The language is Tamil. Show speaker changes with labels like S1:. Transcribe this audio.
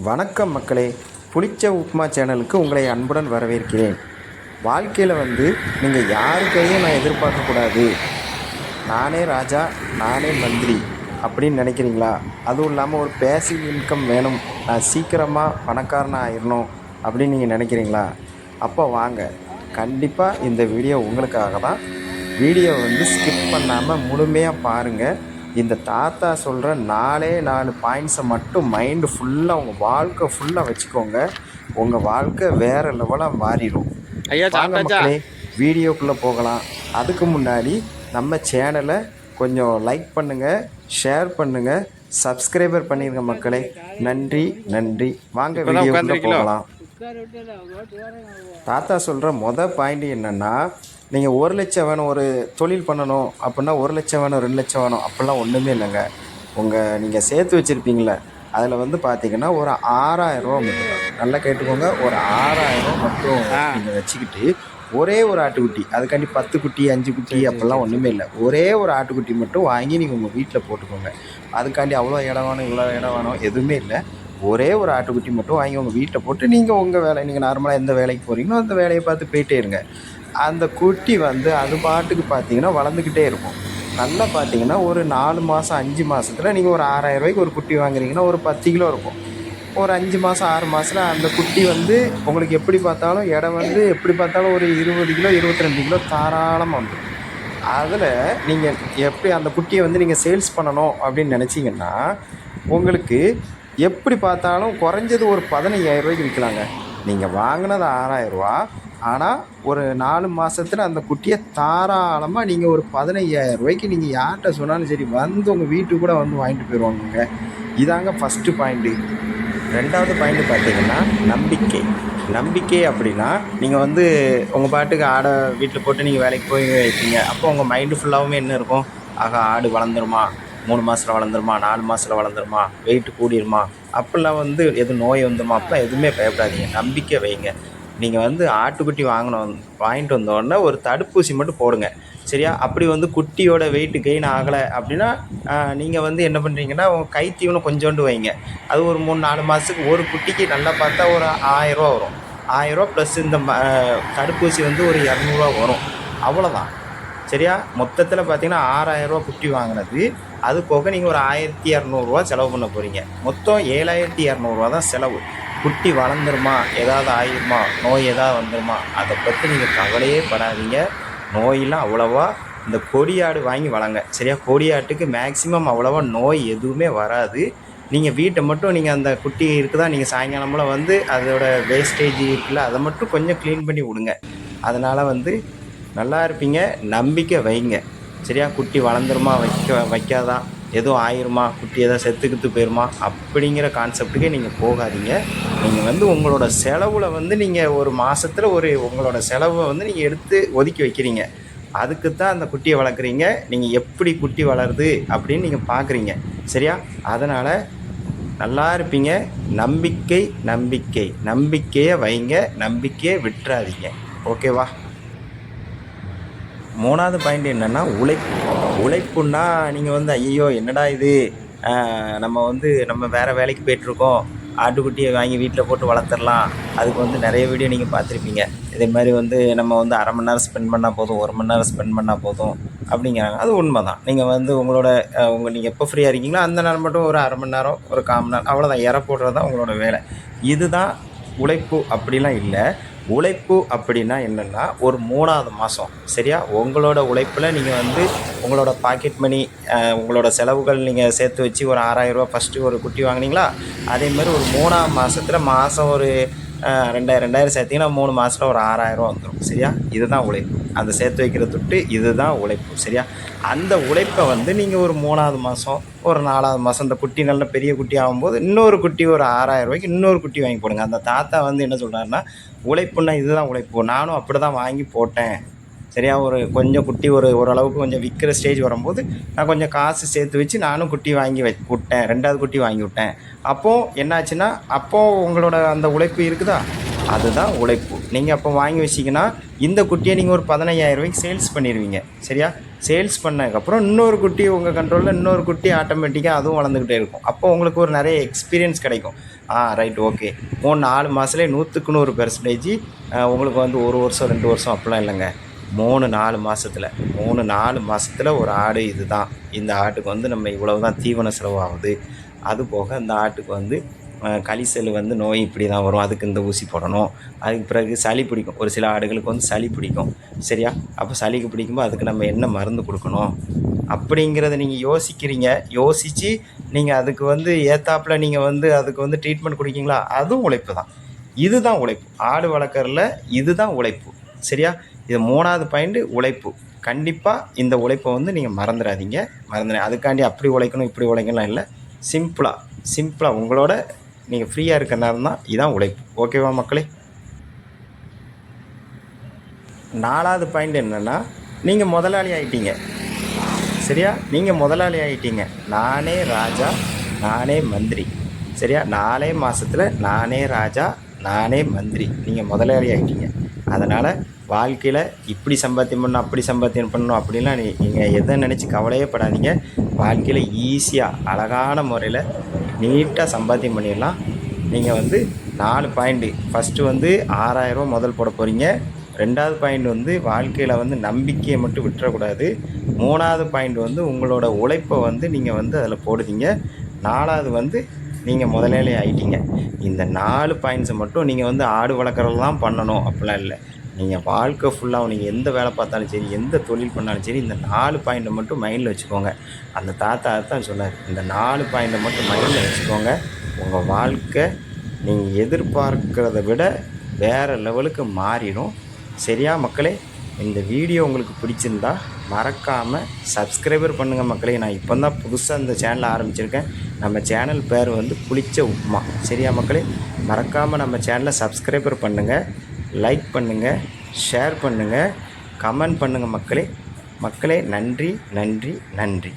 S1: வணக்கம் மக்களே. புளிச்ச உப்மா சேனலுக்கு உங்களை அன்புடன் வரவேற்கிறேன். வாழ்க்கையில் வந்து நீங்கள் யாருக்கையும் நான் எதிர்பார்க்கக்கூடாது நானே ராஜா நானே மந்திரி அப்படின்னு நினைக்கிறீங்களா? அதுவும் இல்லாமல் ஒரு பேசிவ் இன்கம் வேணும். நான் சீக்கிரமாக பணக்காரனாக ஆயிடணும் அப்படின்னு நீங்கள் நினைக்கிறீங்களா? அப்போ வாங்க. கண்டிப்பாக இந்த வீடியோ உங்களுக்காக தான் வீடியோ வந்து ஸ்கிப் பண்ணாமல் முழுமையாக பாருங்கள் இந்த தாத்தா சொல்கிற நாலே நாலு பாயிண்ட்ஸை மட்டும் மைண்டு ஃபுல்லாக உங்கள் வாழ்க்கை ஃபுல்லாக வச்சுக்கோங்க. உங்கள் வாழ்க்கை வேறு லெவலாக மாறிடும். மக்களே வீடியோக்குள்ளே போகலாம். அதுக்கு முன்னாடி நம்ம சேனலை கொஞ்சம் லைக் பண்ணுங்கள் ஷேர் பண்ணுங்கள் சப்ஸ்கிரைபர் பண்ணிருங்க மக்களே. நன்றி நன்றி. வாங்க வீடியோக்குள்ளே? போகலாம். தாத்தா சொல்கிற மொதல் பாயிண்ட் என்னென்னா நீங்கள் ஒரு லட்சம் வேணும் ஒரு தொழில் பண்ணணும் அப்படின்னா ஒரு லட்சம் வேணும் ரெண்டு லட்சம் வேணும் அப்படிலாம் ஒன்றுமே இல்லைங்க. உங்கள் நீங்கள் சேர்த்து வச்சுருப்பீங்களே அதில் வந்து பார்த்தீங்கன்னா ஒரு ஆறாயிரம் ரூபா மட்டும். நல்லா கேட்டுக்கோங்க ஒரு ஆறாயிரம் ரூபா மட்டும். நீங்கள் வச்சுக்கிட்டு ஒரே ஒரு ஆட்டுக்குட்டி அதுக்காண்டி பத்து குட்டி அஞ்சு குட்டி அப்படிலாம் ஒன்றுமே இல்லை. ஒரே ஒரு ஆட்டுக்குட்டி மட்டும் வாங்கி நீங்கள் உங்கள் வீட்டில் போட்டுக்கோங்க. அதுக்காண்டி அவ்வளோ இடம் வேணும் இவ்வளோ இடம் வேணும் எதுவுமே இல்லை. ஒரே ஒரு ஆட்டுக்குட்டி மட்டும் வாங்கி உங்கள் வீட்டில் போட்டு நீங்கள் உங்கள் வேலை நீங்கள் நார்மலாக எந்த வேலைக்கு போகிறீங்களோ அந்த வேலையை பார்த்து போயிட்டே இருங்க. அந்த குட்டி வந்து அது பாட்டுக்கு பார்த்தீங்கன்னா வளர்ந்துக்கிட்டே இருக்கும். நல்லா பார்த்தீங்கன்னா ஒரு நாலு மாதம் அஞ்சு மாதத்தில் நீங்கள் ஒரு ஆறாயிரம் ரூபாய்க்கு ஒரு குட்டி வாங்குறீங்கன்னா ஒரு பத்து கிலோ இருக்கும். ஒரு அஞ்சு மாதம் ஆறு மாதத்தில் அந்த குட்டி வந்து உங்களுக்கு எப்படி பார்த்தாலும் இடம் வந்து எப்படி பார்த்தாலும் ஒரு இருபது கிலோ இருபத்தி ரெண்டு கிலோ தாராளமாக வந்துடும் அதில் நீங்கள் எப்படி அந்த குட்டியை வந்து நீங்கள் சேல்ஸ் பண்ணணும் அப்படின்னு நினச்சிங்கன்னா உங்களுக்கு எப்படி பார்த்தாலும் குறைஞ்சது ஒரு பதினையாயிரம் ரூபாய்க்கு விற்கலாங்க. நீங்கள் வாங்கினது ஆறாயிரம் ரூபா. ஆனால் ஒரு நாலு மாதத்தில் அந்த குட்டியை தாராளமாக நீங்கள் ஒரு பதினையாயிரம் ரூபாய்க்கு நீங்கள் யார்கிட்ட சொன்னாலும் சரி வந்து உங்கள் வீட்டுக்கு கூட வந்து வாங்கிட்டு போயிடுவாங்க இதாங்க ஃபஸ்ட்டு பாயிண்ட்டு ரெண்டாவது பாயிண்ட் பார்த்தீங்கன்னா நம்பிக்கை. நம்பிக்கை அப்படின்னா நீங்கள் வந்து உங்கள் பாட்டுக்கு ஆடை வீட்டில் போட்டு நீங்கள் வேலைக்கு போய் வைப்பீங்க. அப்போ உங்கள் மைண்டு ஃபுல்லாகவுமே என்ன இருக்கும்? ஆகா ஆடு வளர்ந்துருமா? மூணு மாதத்தில் வளர்ந்துருமா நாலு மாதத்தில் வளர்ந்துருமா வெயிட் கூடிருமா? அப்போல்லாம் வந்து எதுவும் நோய் வந்துருமா? அப்போலாம் எதுவுமே பயப்படாதீங்க. நம்பிக்கை வைங்க. நீங்கள் வந்து ஆட்டுக்குட்டி வாங்கினோம் வாங்கிட்டு வந்தோடனே ஒரு தடுப்பூசி மட்டும் போடுங்க. சரியா? அப்படி வந்து குட்டியோட வெயிட் கெயின் ஆகலை அப்படின்னா நீங்கள் வந்து என்ன பண்ணுறீங்கன்னா உங்கள் கை தீவனம் கொஞ்சோண்டு வைங்க. அது ஒரு மூணு நாலு மாதத்துக்கு ஒரு குட்டிக்கு நல்லா பார்த்தா ஒரு ஆயிரரூவா வரும். ஆயிரரூவா ப்ளஸ் இந்த ம- தடுப்பூசி வந்து ஒரு இரநூறுவா வரும். அவ்வளோதான் சரியா? மொத்தத்தில் பார்த்தீங்கன்னா ஆறாயிரரூவா குட்டி வாங்கினது. அது போக நீங்கள் ஒரு ஆயிரத்தி இரநூறுவா செலவு பண்ண போகிறீங்க மொத்தம் ஏழாயிரத்தி இரநூறுவா தான் செலவு. குட்டி வளர்ந்துருமா? ஏதாவது ஆயிருமா? நோய் ஏதாவது வந்துருமா? அதை பற்றி நீங்கள் கவலையே படாதீங்க. நோயெல்லாம் அவ்வளோவா. இந்த கொடியாடு வாங்கி வளங்க. சரியா? கொடியாட்டுக்கு மேக்ஸிமம் அவ்வளோவா நோய் எதுவுமே வராது. நீங்கள் வீட்டை மட்டும் நீங்கள் அந்த குட்டி இருக்குதா? நீங்கள் சாயங்காலமெல்லாம் வந்து அதோட வேஸ்டேஜ் இருக்குல்ல அதை மட்டும் கொஞ்சம் க்ளீன் பண்ணி விடுங்க. அதனால் வந்து நல்லா இருப்பீங்க. நம்பிக்கை வைங்க. சரியா? குட்டி வளர்ந்துருமா? வைக்க வைக்காதான் எதுவும் ஆயிருமா? குட்டி எதாவது செத்துக்கிட்டு போயிருமா? அப்படிங்கிற கான்செப்ட்டுக்கே நீங்கள் போகாதீங்க. நீங்கள் வந்து உங்களோட செலவில் வந்து நீங்கள் ஒரு மாதத்தில் ஒரு உங்களோட செலவை வந்து நீங்கள் எடுத்து ஒதுக்கி வைக்கிறீங்க. அதுக்கு தான் அந்த குட்டியை வளர்க்குறீங்க. நீங்கள் எப்படி குட்டி வளருது அப்படின்னு நீங்கள் பார்க்குறீங்க சரியா? அதனால் நல்லா இருப்பீங்க. நம்பிக்கை நம்பிக்கை. நம்பிக்கையை வைங்க. நம்பிக்கையை விட்டுறாதீங்க. ஓகேவா? மூணாவது பாயிண்ட் என்னென்னா உழைப்பு. உழைப்புன்னா நீங்கள் வந்து ஐயோ என்னடா இது? நம்ம வந்து நம்ம வேறு வேலைக்கு போயிட்டுருக்கோம். ஆட்டுக்குட்டியை வாங்கி வீட்டில் போட்டு வளர்த்துடலாம். அதுக்கு வந்து நிறைய வீடியோ நீங்கள் பார்த்துருப்பீங்க. இதே மாதிரி வந்து நம்ம வந்து அரை மணி நேரம் ஸ்பெண்ட் பண்ணால் போதும் ஒரு மணி நேரம் ஸ்பெண்ட் பண்ணால் போதும் அப்படிங்கிறாங்க. அது உண்மை தான் நீங்கள் வந்து உங்களோட உங்கள் நீங்கள் எப்போ ஃப்ரீயாக இருக்கீங்களோ அந்த நேரம் மட்டும் ஒரு அரை மணி நேரம் ஒரு கால் மணி நேரம் அவ்வளோதான் இற போடுறது தான் உங்களோட வேலை. இதுதான் உழைப்பு அப்படிலாம் இல்லை. உழைப்பு அப்படின்னா என்னென்னா ஒரு மூணாவது மாதம் சரியா? உங்களோட உழைப்பில் நீங்கள் வந்து உங்களோட பாக்கெட் மணி உங்களோட செலவுகள் நீங்கள் சேர்த்து வச்சு ஒரு ஆறாயிரரூவா ஃபஸ்ட்டு ஒரு குட்டி வாங்குனீங்களா? அதே மாதிரி ஒரு மூணாவது மாதத்தில் மாதம் ஒரு ரெண்டாயிரம் ரெண்டாயிரம் சேர்த்திங்கன்னா மூணு மாதத்தில் ஒரு ஆறாயிரம் வந்துடும் சரியா? இதுதான் உழைப்பு. அந்த சேர்த்து வைக்கிற துட்டு இதுதான் உழைப்பு சரியா? அந்த உழைப்பை வந்து நீங்கள் ஒரு மூணாவது மாதம் ஒரு நாலாவது மாதம் இந்த குட்டி நல்ல பெரிய குட்டி ஆகும்போது இன்னொரு குட்டி ஒரு ஆறாயிரம் ரூபாய்க்கு இன்னொரு குட்டி வாங்கி போடுங்க. அந்த தாத்தா வந்து என்ன சொல்கிறாருன்னா உழைப்புன்னா இதுதான் உழைப்பு. நானும் அப்படி தான் வாங்கி போட்டேன். சரியா ஒரு கொஞ்சம் குட்டி ஒரு ஓரளவுக்கு கொஞ்சம் விற்கிற ஸ்டேஜ் வரும்போது நான் கொஞ்சம் காசு சேர்த்து வச்சு நானும் குட்டி வாங்கி வை விட்டேன். ரெண்டாவது குட்டி வாங்கி விட்டேன். அப்போது என்னாச்சுன்னா அப்போது உங்களோட அந்த உழைப்பு இருக்குதா? அதுதான் உழைப்பு. நீங்கள் அப்போ வாங்கி வச்சிங்கன்னா இந்த குட்டியை நீங்கள் ஒரு பதினையாயிரம் ரூபாய்க்கு சேல்ஸ் பண்ணிடுவீங்க சரியா? சேல்ஸ் பண்ணதுக்கப்புறம் இன்னொரு குட்டி உங்கள் கண்ட்ரோலில் இன்னொரு குட்டி ஆட்டோமேட்டிக்காக அதுவும் வளர்ந்துக்கிட்டே இருக்கும். அப்போ உங்களுக்கு ஒரு நிறைய எக்ஸ்பீரியன்ஸ் கிடைக்கும். ஆ ரைட் ஓகே மூணு நாலு மாதத்துலேயே நூற்றுக்கு நூறு பெர்சன்டேஜ் உங்களுக்கு வந்து ஒரு வருஷம் ரெண்டு வருஷம் அப்படிலாம் இல்லைங்க. மூணு நாலு மாதத்தில் மூணு நாலு மாதத்தில் ஒரு ஆடு இது தான் இந்த ஆட்டுக்கு வந்து நம்ம இவ்வளவு தான் தீவன செலவு ஆகுது அது போக இந்த ஆட்டுக்கு வந்து அஹ், வந்து நோய் இப்படி தான் வரும். அதுக்கு இந்த ஊசி போடணும். அதுக்கு பிறகு சளி பிடிக்கும். ஒரு சில ஆடுகளுக்கு வந்து சளி பிடிக்கும். சரியா? அப்போ சளிக்கு பிடிக்கும்போது அதுக்கு நம்ம என்ன மருந்து கொடுக்கணும்? அப்படிங்கிறத நீங்கள் யோசிக்கிறீங்க. யோசித்து நீங்கள் அதுக்கு வந்து ஏத்தாப்பில் நீங்கள் வந்து அதுக்கு வந்து ட்ரீட்மெண்ட் கொடுக்கீங்களா? அதுவும் உழைப்பு தான் இதுதான் உழைப்பு. ஆடு வளர்க்குறதுல இதுதான் உழைப்பு. சரியா? இது மூணாவது பாயிண்ட் உழைப்பு. கண்டிப்பாக இந்த உழைப்பை வந்து நீங்கள் மறந்துடாதீங்க. மறந்துட அதுக்காண்டி அப்படி உழைக்கணும் இப்படி உழைக்கணும் இல்லை. சிம்பிளாக சிம்பிளாக உங்களோட நீங்கள் ஃப்ரீயாக இருக்கிறனால நேரம் தான் இதுதான் உழைப்பு. ஓகேவா மக்களே? நாலாவது பாயிண்ட் என்னென்னா நீங்கள் முதலாளி ஆகிட்டீங்க சரியா? நீங்கள் முதலாளி ஆகிட்டீங்க நானே ராஜா நானே மந்திரி. சரியா? நாலே மாதத்தில் நானே ராஜா நானே மந்திரி. நீங்கள் முதலாளி ஆகிட்டீங்க அதனால் வாழ்க்கையில் இப்படி சம்பாத்தியம் பண்ணணும் அப்படி சம்பாத்தியம் பண்ணணும் அப்படின்லாம் நீ நீங்கள் எதை நினச்சி கவலையே படாதீங்க. வாழ்க்கையில் ஈஸியாக அழகான முறையில் நீட்டாக சம்பாத்தியம் பண்ணிடலாம். நீங்கள் வந்து நாலு பாயிண்ட்டு ஃபஸ்ட்டு வந்து ஆறாயிரரூவா முதல் போட போகிறீங்க ரெண்டாவது பாயிண்ட் வந்து வாழ்க்கையில் வந்து நம்பிக்கையை மட்டும் விட்டுறக்கூடாது. மூணாவது பாயிண்ட் வந்து உங்களோட உழைப்பை வந்து நீங்கள் வந்து அதில் போடுதீங்க. நாலாவது வந்து நீங்கள் முதலாளி ஆகிட்டீங்க இந்த நாலு பாயிண்ட்ஸை மட்டும் நீங்கள் வந்து ஆடு வளர்க்குறதெல்லாம் பண்ணணும் அப்படிலாம் இல்லை. நீங்கள் வாழ்க்கை ஃபுல்லாக நீங்கள் எந்த வேலை பார்த்தாலும் சரி எந்த தொழில் பண்ணாலும் சரி இந்த நாலு பாயிண்ட்டை மட்டும் மைண்டில் வச்சுக்கோங்க. அந்த தாத்தா தான் சொன்னார் இந்த நாலு பாயிண்ட்டை மட்டும் மைண்டில் வச்சுக்கோங்க. உங்கள் வாழ்க்கை நீங்கள் எதிர்பார்க்கிறத விட வேறு லெவலுக்கு மாறிடும். சரியா மக்களே இந்த வீடியோ உங்களுக்கு பிடிச்சிருந்தா மறக்காமல் சப்ஸ்கிரைபர் பண்ணுங்கள் மக்களே. நான் இப்போ தான் புதுசாக இந்த சேனலை ஆரம்பிச்சிருக்கேன். நம்ம சேனல் பேர் வந்து புளிச்ச உப்புமா. சரியா மக்களே மறக்காமல் நம்ம சேனலை சப்ஸ்கிரைபர் பண்ணுங்கள் லைக் பண்ணுங்கள் ஷேர் பண்ணுங்கள் கமெண்ட் பண்ணுங்கள் மக்களே. மக்களே நன்றி நன்றி நன்றி.